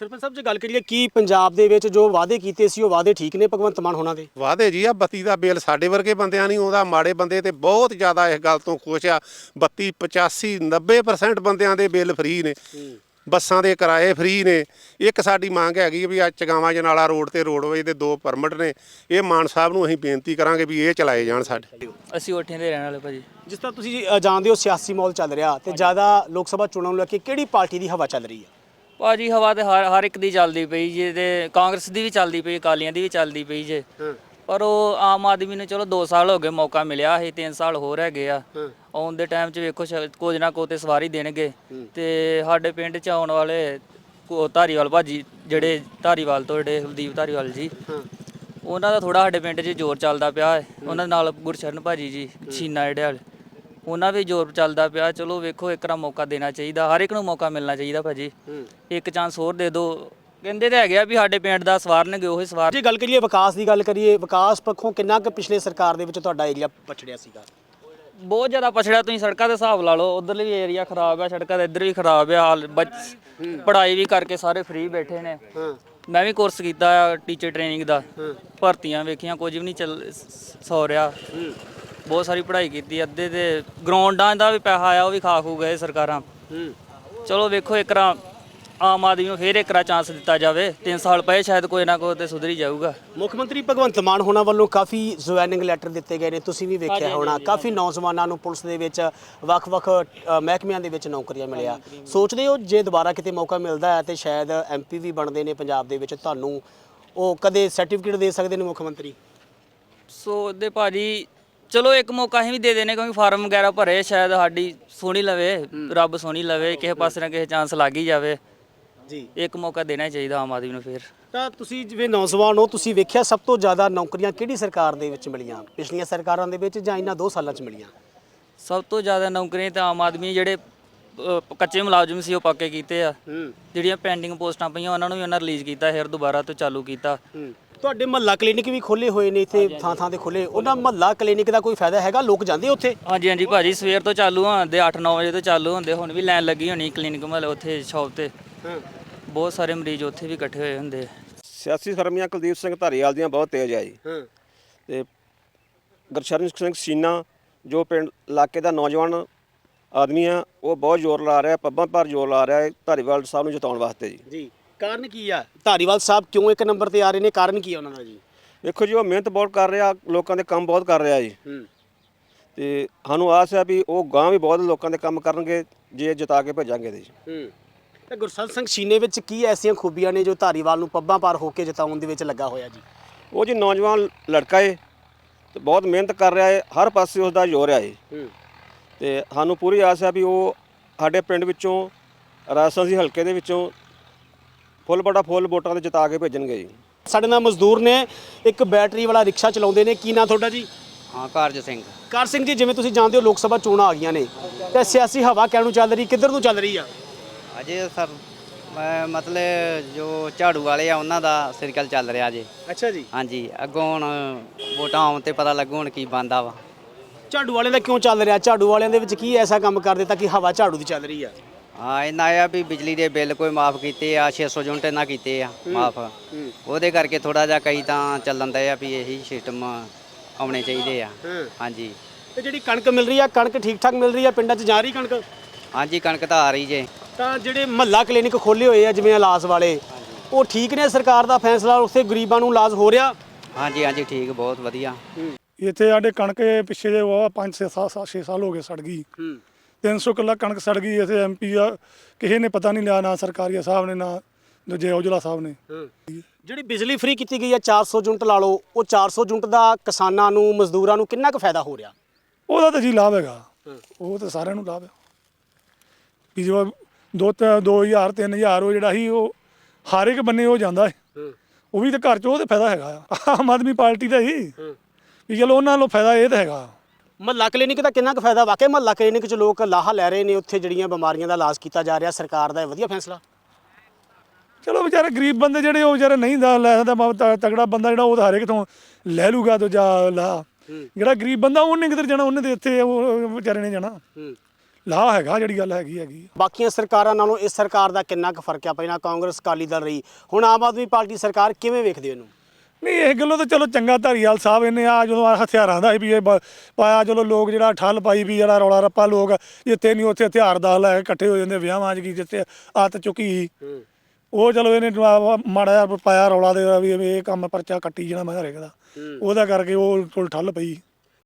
ਸਰਪੰਚ ਸਾਹਿਬ ਜੇ ਗੱਲ ਕਰੀਏ ਕੀ ਪੰਜਾਬ ਦੇ ਵਿੱਚ ਜੋ ਵਾਅਦੇ ਕੀਤੇ ਸੀ ਉਹ ਵਾਅਦੇ ਠੀਕ ਨੇ ਭਗਵੰਤ ਮਾਨ ਹੋਣਾ ਦੇ? ਵਾਅਦੇ ਜੀ ਆ ਬੱਤੀ ਦਾ ਬਿੱਲ ਸਾਡੇ ਵਰਗੇ ਬੰਦਿਆਂ ਨਹੀਂ ਉਹਦਾ ਮਾੜੇ ਬੰਦੇ ਤੇ ਬਹੁਤ ਜ਼ਿਆਦਾ ਇਸ ਗੱਲ ਤੋਂ ਖੁਸ਼ ਆ। ਬੱਤੀ 85 90% ਬੰਦਿਆਂ ਦੇ ਬਿੱਲ ਫ੍ਰੀ ਨੇ। ਬੱਸਾਂ ਦੇ ਕਿਰਾਏ ਫ੍ਰੀ ਨੇ। ਇੱਕ ਸਾਡੀ ਮੰਗ ਹੈਗੀ ਵੀ ਅੱਜ ਚਗਾਵਾਂ ਜਨਾਲਾ ਰੋਡ ਤੇ ਰੋਡਵੇਜ ਦੇ ਦੋ ਪਰਮਿਟ ਨੇ। ਇਹ ਮਾਨ ਸਾਹਿਬ ਨੂੰ ਅਸੀਂ ਬੇਨਤੀ ਕਰਾਂਗੇ ਵੀ ਇਹ ਚਲਾਏ ਜਾਣ ਸਾਡੇ। ਅਸੀਂ ਉੱਠੇ ਦੇ ਰਹਿਣ ਵਾਲੇ ਭਾਜੀ। ਜਿਸ ਤਰ੍ਹਾਂ ਤੁਸੀਂ ਜਾਣਦੇ ਹੋ ਸਿਆਸੀ ਮਾਹੌਲ ਚੱਲ ਰਿਹਾ ਤੇ ਜ਼ਿਆਦਾ ਲੋਕ ਸਭਾ ਚੋਣਾਂ ਨੂੰ ਲੈ ਕੇ ਕਿਹੜੀ ਪਾਰਟੀ ਦੀ ਹਵਾ ਚੱਲ ਰਹੀ ਹੈ? ਭਾਜੀ ਹਵਾ ਤੇ ਹਰ ਹਰ ਇੱਕ ਦੀ ਚੱਲਦੀ ਪਈ ਜੇ ਤੇ ਕਾਂਗਰਸ ਦੀ ਵੀ ਚੱਲਦੀ ਪਈ ਅਕਾਲੀਆਂ ਦੀ ਵੀ ਚੱਲਦੀ ਪਈ ਜੇ। ਪਰ ਉਹ ਆਮ ਆਦਮੀ ਨੂੰ ਚਲੋ 2 ਸਾਲ ਹੋ ਗਏ ਮੌਕਾ ਮਿਲਿਆ ਸੀ 3 ਸਾਲ ਹੋਰ ਹੈਗੇ ਆ। ਆਉਣ ਦੇ ਟਾਈਮ 'ਚ ਵੇਖੋ ਸ਼ਾਇਦ ਕੁਝ ਨਾ ਕੁਝ ਤੇ ਸਵਾਰੀ ਦੇਣਗੇ। ਤੇ ਸਾਡੇ ਪਿੰਡ 'ਚ ਆਉਣ ਵਾਲੇ ਕੋ- ਧਾਰੀਵਾਲ ਭਾਜੀ ਜਿਹੜੇ ਧਾਰੀਵਾਲ ਤੋਂ ਜਿਹੜੇ ਕੁਲਦੀਪ ਧਾਰੀਵਾਲ ਜੀ ਉਹਨਾਂ ਦਾ ਥੋੜਾ ਸਾਡੇ ਪਿੰਡ 'ਚ ਜ਼ੋਰ ਚੱਲਦਾ ਪਿਆ ਹੈ। ਉਹਨਾਂ ਦੇ ਨਾਲ ਗੁਰਸ਼ਰਨ ਭਾਜੀ ਜੀ ਛੀਨਾ ਜਿਹੜੇ ਵਾਲੇ ਉਹਨਾਂ ਵੀ ਜ਼ੋਰ ਚੱਲਦਾ ਪਿਆ। ਚਲੋ ਵੇਖੋ ਇੱਕ ਰਾ ਮੌਕਾ ਦੇਣਾ ਚਾਹੀਦਾ ਹਰ ਇੱਕ ਨੂੰ ਮੌਕਾ ਮਿਲਣਾ ਚਾਹੀਦਾ ਭਾਜੀ। ਇੱਕ ਚਾਂਸ ਹੋਰ ਦੇ ਦਿਓ। ਕਹਿੰਦੇ ਤੇ ਹੈਗੇ ਆ ਵੀ ਸਾਡੇ ਪਿੰਡ ਦਾ ਸਵਾਰਨਗੇ ਉਹੀ ਸਵਾਰ ਜੇ ਗੱਲ ਕਰੀਏ ਵਿਕਾਸ ਦੀ ਗੱਲ ਕਰੀਏ ਵਿਕਾਸ ਪੱਖੋਂ ਕਿੰਨਾ ਕੁ ਪਿਛਲੇ ਸਰਕਾਰ ਦੇ ਵਿੱਚ ਤੁਹਾਡਾ ਏਰੀਆ ਪਛੜਿਆ ਸੀਗਾ? ਬਹੁਤ ਜ਼ਿਆਦਾ ਪਛੜਿਆ ਤੁਸੀਂ ਸੜਕਾਂ ਦੇ ਹਿਸਾਬ ਲਾ ਲਓ ਉਧਰਲੇ ਵੀ ਏਰੀਆ ਖਰਾਬ ਆ ਸੜਕਾਂ ਦਾ ਇੱਧਰ ਵੀ ਖਰਾਬ ਆ ਹਾਲ ਬੱਚ- ਪੜ੍ਹਾਈ ਵੀ ਕਰਕੇ ਸਾਰੇ ਫ੍ਰੀ ਬੈਠੇ ਨੇ। ਮੈਂ ਵੀ ਕੋਰਸ ਕੀਤਾ ਆ ਟੀਚਰ ਟ੍ਰੇਨਿੰਗ ਦਾ ਭਰਤੀਆਂ ਵੇਖੀਆਂ ਕੁਝ ਵੀ ਨਹੀਂ ਚੱਲ ਸ- ਸੌ ਰਿਹਾ। ਬਹੁਤ ਸਾਰੀ ਪੜ੍ਹਾਈ ਕੀਤੀ ਅੱਧੇ ਤੇ ਗਰਾਊਂਡਾਂ ਦਾ ਵੀ ਪੈਸਾ ਆਇਆ ਉਹ ਵੀ ਖਾ ਖੂ ਗਏ ਸਰਕਾਰਾਂ। ਚਲੋ ਵੇਖੋ ਇੱਕ ਰਾ ਆਮ ਆਦਮੀ ਨੂੰ ਫੇਰ ਇੱਕ ਰਾ ਚਾਂਸ ਦਿੱਤਾ ਜਾਵੇ। 3 ਸਾਲ ਪਏ ਸ਼ਾਇਦ ਕੋਈ ਨਾ ਕੋਈ ਤੇ ਸੁਧਰੀ ਜਾਊਗਾ। ਮੁੱਖ ਮੰਤਰੀ ਭਗਵੰਤ ਮਾਨ ਹੋਣਾ ਵੱਲੋਂ ਕਾਫੀ ਜੁਆਇਨਿੰਗ ਲੈਟਰ ਦਿੱਤੇ ਗਏ ਨੇ। ਤੁਸੀਂ ਵੀ ਵੇਖਿਆ ਹੋਣਾ ਕਾਫੀ ਨੌਜਵਾਨਾਂ ਨੂੰ ਪੁਲਿਸ ਦੇ ਵਿੱਚ ਵੱਖ-ਵੱਖ ਅ, ਮਹਿਕਮਿਆਂ ਦੇ ਵਿੱਚ ਨੌਕਰੀਆਂ ਮਿਲਿਆ। ਸੋਚਦੇ ਹੋ ਜੇ ਦੁਬਾਰਾ ਕਿਤੇ ਮੌਕਾ ਮਿਲਦਾ ਹੈ ਤੇ ਸ਼ਾਇਦ ਐਮਪੀ ਵੀ ਬਣਦੇ ਨੇ ਪੰਜਾਬ ਦੇ ਵਿੱਚ ਤੁਹਾਨੂੰ ਉਹ ਕਦੇ ਸਰਟੀਫਿਕੇਟ ਦੇ ਸਕਦੇ ਨੇ ਮੁੱਖ ਮੰਤਰੀ? ਸੋ ਦੇ ਭਾਜੀ ਚਲੋ ਇੱਕ ਮੌਕਾ ਅਸੀਂ ਵੀ ਦੇ ਦੇਣੇ ਕਿਉਂਕਿ ਫਾਰਮ ਵਗੈਰਾ ਭਰੇ ਸ਼ਾਇਦ ਸਾਡੀ ਸੋਹਣੀ ਲਵੇ ਰੱਬ ਸੋਹਣੀ ਲਵੇ ਕਿਸੇ ਪਾਸੇ ਨਾ ਕਿਸੇ ਚਾਂਸ ਲੱਗ ਹੀ ਜਾਵੇ। ਜੀ। ਇੱਕ ਮੌਕਾ ਦੇਣਾ ਹੀ ਚਾਹੀਦਾ ਆਮ ਆਦਮੀ ਨੂੰ ਫੇਰ। ਤਾਂ ਤੁਸੀਂ ਜਿਵੇਂ ਨੌਜਵਾਨ ਹੋ ਤੁਸੀਂ ਵੇਖਿਆ ਸਭ ਤੋਂ ਜ਼ਿਆਦਾ ਨੌਕਰੀਆਂ ਕਿਹੜੀ ਸਰਕਾਰ ਦੇ ਵਿੱਚ ਮਿਲੀਆਂ? ਪਿਛਲੀਆਂ ਸਰਕਾਰਾਂ ਦੇ ਵਿੱਚ ਜਾਂ ਇਹਨਾਂ 2 ਸਾਲਾਂ 'ਚ ਮਿਲੀਆਂ? ਸਭ ਤੋਂ ਜ਼ਿਆਦਾ ਨੌਕਰੀਆਂ ਤਾਂ ਆਮ ਆਦਮੀ ਜਿਹੜੇ ਅਹ, ਕੱਚੇ ਮੁਲਾਜ਼ਮ ਸੀ ਉਹ ਪੱਕੇ ਕੀਤੇ ਆ। ਜਿਹੜੀਆਂ ਪੈਂਡਿੰਗ ਪੋਸਟਾਂ ਪਈਆਂ ਉਹਨਾਂ ਨੂੰ ਵੀ ਉਹਨਾਂ ਰਿਲੀਜ਼ ਕੀਤਾ ਫਿਰ ਦੁਬਾਰਾ ਤੋਂ ਚਾਲੂ ਕੀਤਾ। ਤੁਹਾਡੇ ਮਹੱਲਾ ਕਲੀਨਿਕ ਵੀ ਖੋਲੇ ਹੋਏ ਨੇ ਇੱਥੇ ਥਾਂ ਥਾਂ ਤੇ ਖੋਲੇ ਉਹਨਾਂ ਮਹੱਲਾ ਕਲੀਨਿਕ ਦਾ ਕੋਈ ਫਾਇਦਾ ਹੈਗਾ? ਲੋਕ ਜਾਂਦੇ ਉੱਥੇ? ਹਾਂਜੀ ਹਾਂਜੀ। ਭਾਜੀ ਸਵੇਰ ਤੋਂ ਚਾਲੂ ਹੁੰਦੇ 8-9 ਵਜੇ ਤੋਂ ਚਾਲੂ ਹੁੰਦੇ ਹੁਣ ਵੀ ਲਾਈਨ ਲੱਗੀ ਹੋਣੀ ਕਲੀਨਿਕ ਮਤਲਬ ਉੱਥੇ ਸ਼ਾਪ ਤੇ। ਬਹੁਤ ਸਾਰੇ ਮਰੀਜ਼ ਉੱਥੇ ਵੀ ਇਕੱਠੇ ਹੋਏ ਹੁੰਦੇ ਆ। ਸਿਆਸੀ ਸਰਮੀਆਂ ਕੁਲਦੀਪ ਸਿੰਘ ਧਾਰੀਵਾਲ ਦੀਆਂ ਬਹੁਤ ਤੇਜ਼ ਹੈ ਜੀ। ਤੇ ਗੁਰਸ਼ਰਨ ਸਿੰਘ ਸੀਨਾ ਜੋ ਪਿੰਡ ਇਲਾਕੇ ਦਾ ਨੌਜਵਾਨ ਆਦਮੀ ਆ ਉਹ ਬਹੁਤ ਜ਼ੋਰ ਲਾ ਰਿਹਾ ਪੱਬਾਂ ਪਰ ਜ਼ੋਰ ਲਾ ਰਿਹਾ ਹੈ ਧਾਰੀਵਾਲ ਸਾਹਿਬ ਨੂੰ ਜਿਤਾਉਣ ਵਾਸਤੇ ਜੀ। ਜੀ ਕਾਰਨ ਕੀ ਆ? ਧਾਰੀਵਾਲ ਸਾਹਿਬ ਕਿਉਂ ਇੱਕ ਨੰਬਰ ਤੇ ਆ ਰਹੇ ਨੇ? ਕਾਰਨ ਕੀ ਆ ਉਹਨਾਂ ਦਾ ਜੀ? ਵੇਖੋ ਜੀ ਉਹ ਮਿਹਨਤ ਬਹੁਤ ਕਰ ਰਿਹਾ ਲੋਕਾਂ ਦੇ ਕੰਮ ਬਹੁਤ ਕਰ ਰਿਹਾ ਜੀ। ਹੂੰ। ਤੇ ਸਾਨੂੰ ਆਸ ਹੈ ਵੀ ਉਹ ਗਾਂ ਵੀ ਬਹੁਤ ਲੋਕਾਂ ਦੇ ਕੰਮ ਕਰਨਗੇ ਜੇ ਜਿਤਾ ਕੇ ਭੇਜਾਂਗੇ ਤੇ ਜੀ ਹੂੰ। ਤੇ ਗੁਰਸਲ ਸਿੰਘ ਸੀਨੇ ਵਿੱਚ ਕੀ ਐਸੀਆਂ ਖੂਬੀਆਂ ਨੇ ਜੋ ਧਾਰੀਵਾਲ ਨੂੰ ਪੱਬਾਂ ਪਾਰ ਹੋ ਕੇ ਜਿਤਾਉਣ ਦੇ ਵਿੱਚ ਲੱਗਾ ਹੋਇਆ ਜੀ? ਉਹ ਜੀ ਨੌਜਵਾਨ ਲੜਕਾ ਏ ਤੇ ਬਹੁਤ ਮਿਹਨਤ ਕਰ ਰਿਹਾ ਏ ਹਰ ਪਾਸੇ ਉਸ ਦਾ ਜ਼ੋਰ ਹੂੰ। ਤੇ ਸਾਨੂੰ ਪੂਰੀ ਆਸ ਹੈ ਵੀ ਉਹ ਸਾਡੇ ਪਿੰਡ ਵਿੱਚੋਂ ਰਾਜਸਥਾਨੀ ਹਲਕੇ ਦੇ ਵਿੱਚੋਂ ਫੁੱਲ ਬੜਾ ਫੁੱਲ ਵੋਟਾਂ ਤੇ ਜਿਤਾ ਕੇ ਭੇਜਣਗੇ ਜੀ। ਸਾਡੇ ਨਾਲ ਮਜ਼ਦੂਰ ਨੇ ਇੱਕ ਬੈਟਰੀ ਵਾਲਾ ਰਿਕਸ਼ਾ ਚਲਾਉਂਦੇ ਨੇ ਕੀ ਨਾਂ ਤੁਹਾਡਾ ਜੀ? ਹਾਂ ਕਾਰਜ ਸਿੰਘ। ਕਾਰ ਸਿੰਘ ਜੀ ਜਿਵੇਂ ਤੁਸੀਂ ਜਾਣਦੇ ਹੋ ਲੋਕ ਸਭਾ ਚੋਣਾਂ ਆ ਗਈਆਂ ਨੇ। ਤੇ ਸਿਆਸੀ ਹਵਾ ਕਿਹਨੂੰ ਨੂੰ ਚੱਲ ਰਹੀ ਕਿੱਧਰ ਨੂੰ ਚੱਲ ਰਹੀ ਆ? ਅਜੇ ਸਰ ਮੈਂ ਮਤਲਬ ਜੋ ਝਾੜੂ ਵਾਲੇ ਆ ਉਹਨਾਂ ਦਾ ਸਰਕਲ ਚੱਲ ਰਿਹਾ ਜੀ ਅੱਛਾ ਜੀ। ਹਾਂਜੀ ਅੱਗੋਂ ਹੁਣ ਵੋਟਾਂ ਆਉਣ ਤੇ ਪਤਾ ਲੱਗੂ ਹੁਣ ਕੀ ਬੰਦਾ ਵਾ। ਝਾੜੂ ਵਾਲਿਆਂ ਦਾ ਕਿਉਂ ਚੱਲ ਰਿਹਾ? ਝਾੜੂ ਵਾਲਿਆਂ ਦੇ ਵਿੱਚ ਕੀ ਐਸਾ ਕੰਮ ਕਰ ਦਿੱਤਾ ਕਿ ਹਵਾ ਝਾੜੂ ਦੀ ਚੱਲ ਰਹੀ ਆ? ਹਾਂ ਇਹਨਾਂ ਆ ਵੀ ਬਿਜਲੀ ਦੇ ਬਿੱਲ ਕੋਈ ਮਾਫ ਕੀਤੇ ਆ 600 ਯੂਨਿਟ ਨਾ ਕੀਤੇ ਆ ਮਾਫ। ਉਹਦੇ ਕਰਕੇ ਥੋੜਾ ਜਿਹਾ ਕਈ ਤਾਂ ਚੱਲਣ ਦਾ ਆ ਵੀ ਇਹੀ ਸਿਸਟਮ ਆਉਣੇ ਚਾਹੀਦੇ ਆ। ਹਾਂਜੀ। ਤੇ ਜਿਹੜੀ ਕਣਕ ਮਿਲ ਰਹੀ ਆ ਕਣਕ ਠੀਕ ਠਾਕ ਮਿਲ ਰਹੀ ਆ ਪਿੰਡਾਂ 'ਚ ਜਾ ਰਹੀ ਕਣਕ? ਹਾਂਜੀ ਕਣਕ ਤਾਂ ਆ ਰਹੀ ਜੇ। ਤਾਂ ਜਿਹੜੇ ਮਹੱਲਾ ਕਲੀਨਿਕ ਖੋਲੇ ਹੋਏ ਆ ਜਿਵੇਂ ਇਲਾਜ ਵਾਲੇ ਉਹ ਠੀਕ ਨੇ ਸਰਕਾਰ ਦਾ ਫੈਸਲਾ ਉੱਥੇ ਗਰੀਬਾਂ ਨੂੰ ਇਲਾਜ ਹੋ ਰਿਹਾ? ਹਾਂਜੀ ਹਾਂਜੀ ਠੀਕ ਬਹੁਤ ਵਧੀਆ। ਇੱਥੇ ਸਾਡੇ ਕਣਕ ਪਿੱਛੇ ਜੇ ਉਹ 5 6 7 6 ਸਾਲ ਹੋ ਗਏ ਸੜ ਗਈ। 300 ਕਿੱਲਾ ਕਣਕ ਸੜ ਗਈ ਇੱਥੇ ਐਮਪੀ ਆ ਕਿਸੇ ਨੇ ਪਤਾ ਨਹੀਂ ਲਿਆ ਨਾ ਸਰਕਾਰੀ ਸਾਹਿਬ ਨੇ ਨਾ ਦੂਜੇ ਔਜਲਾ ਸਾਹਿਬ ਨੇ। ਜਿਹੜੀ ਬਿਜਲੀ ਫ੍ਰੀ ਕੀਤੀ ਗਈ ਆ 400 ਯੂਨਿਟ ਲਾ ਲਓ ਉਹ 400 ਯੂਨਿਟ ਦਾ ਕਿਸਾਨਾਂ ਨੂੰ ਮਜ਼ਦੂਰਾਂ ਨੂੰ ਕਿੰਨਾ ਕੁ ਫਾਇਦਾ ਹੋ ਰਿਹਾ? ਉਹਦਾ ਤਾਂ ਜੀ ਲਾਭ ਹੈਗਾ। ਉਹ ਤਾਂ ਸਾਰਿਆਂ ਨੂੰ ਲਾਭ ਹੈ। ਵੀ ਜੋ ਦੋ ਤ- ਦੋ ਹਜ਼ਾਰ 3000 ਉਹ ਜਿਹੜਾ ਸੀ ਉਹ ਹਰ ਇੱਕ ਬੰਨੇ ਉਹ ਜਾਂਦਾ ਹੈ। ਉਹ ਵੀ ਤਾਂ ਘਰ ਚ ਉਹ ਤੇ ਫਾਇਦਾ ਹੈਗਾ ਆ। ਆਮ ਆਦਮੀ ਪਾਰਟੀ ਦਾ ਹੀ। ਵੀ ਚਲੋ ਉਹਨਾਂ ਨੂੰ ਫਾਇਦਾ ਇਹ ਤਾਂ ਹੈਗਾ। ਮਹੱਲਾ ਕਲੀਨਿਕ ਦਾ ਕਿੰਨਾ ਕੁ ਫਾਇਦਾ? ਵਾਕਿਆ ਮਹੱਲਾ ਕਲੀਨਿਕ 'ਚ ਲੋਕ ਲਾਹਾ ਲੈ ਰਹੇ ਨੇ ਉੱਥੇ ਜਿਹੜੀਆਂ ਬਿਮਾਰੀਆਂ ਦਾ ਇਲਾਜ ਕੀਤਾ ਜਾ ਰਿਹਾ ਸਰਕਾਰ ਦਾ ਇਹ ਵਧੀਆ ਫੈਸਲਾ? ਚਲੋ ਵਿਚਾਰੇ ਗਰੀਬ ਬੰਦੇ ਜਿਹੜੇ ਉਹ ਵਿਚਾਰੇ ਨਹੀਂ ਦਾ ਲੈ ਸਕਦਾ ਤਗੜਾ ਬੰਦਾ ਜਿਹੜਾ ਉਹ ਤਾਂ ਹਰੇਕ ਤੋਂ ਲੈ ਲੂਗਾ ਦੂਜਾ ਲਾ। ਜਿਹੜਾ ਗਰੀਬ ਬੰਦਾ ਉਹਨੇ ਕਿੱਧਰ ਜਾਣਾ? ਉਹਨੇ ਤੇ ਇੱਥੇ ਉਹ ਵਿਚਾਰੇ ਨੇ ਜਾਣਾ। ਲਾ ਹੈਗਾ ਜਿਹੜੀ ਗੱਲ ਹੈਗੀ ਹੈਗੀ। ਬਾਕੀਆਂ ਸਰਕਾਰਾਂ ਨਾਲੋਂ ਇਸ ਸਰਕਾਰ ਦਾ ਕਿੰਨਾ ਕੁ ਫ਼ਰਕ ਆ? ਪਹਿਲਾਂ ਕਾਂਗਰਸ ਅਕਾਲੀ ਦਲ ਰਹੀ ਹੁਣ ਆਮ ਆਦਮੀ ਪਾਰਟੀ ਸਰਕਾਰ ਕਿਵੇਂ ਵੇਖਦੇ ਇਹਨੂੰ? ਨਹੀਂ ਇਹ ਗੱਲੋਂ ਤਾਂ ਚਲੋ ਚੰਗਾ ਧਾਰੀਵਾਲ ਸਾਹਿਬ ਇਹਨੇ ਆ ਜਦੋਂ ਆਹ ਹਥਿਆਰਾਂ ਦਾ ਵੀ ਇਹ ਬ- ਪਾਇਆ ਚਲੋ ਲੋਕ ਜਿਹੜਾ ਠੱਲ ਪਾਈ ਵੀ ਜਿਹੜਾ ਰੌਲਾ ਰੱਪਾ ਲੋਕ ਜਿੱਥੇ ਨਹੀਂ ਉੱਥੇ ਹਥਿਆਰ ਦਾ ਲੈ ਕੇ ਇਕੱਠੇ ਹੋ ਜਾਂਦੇ ਵਿਆਹਾਂ 'ਚ ਕੀ ਜਿੱਥੇ ਆਤ ਚੁੱਕੀ ਸੀ। ਉਹ ਚਲੋ ਇਹਨੇ ਮਾੜਾ ਜਿਹਾ ਪਾਇਆ ਰੌਲਾ ਦੇ ਵੀ ਇਹ ਕੰਮ ਪਰਚਾ ਕੱਟੀ ਜਾਣਾ ਮੈਂ ਹਰੇਕ ਦਾ। ਉਹਦਾ ਕਰਕੇ ਉਹ ਕੋਲ ਠੱਲ ਪਈ।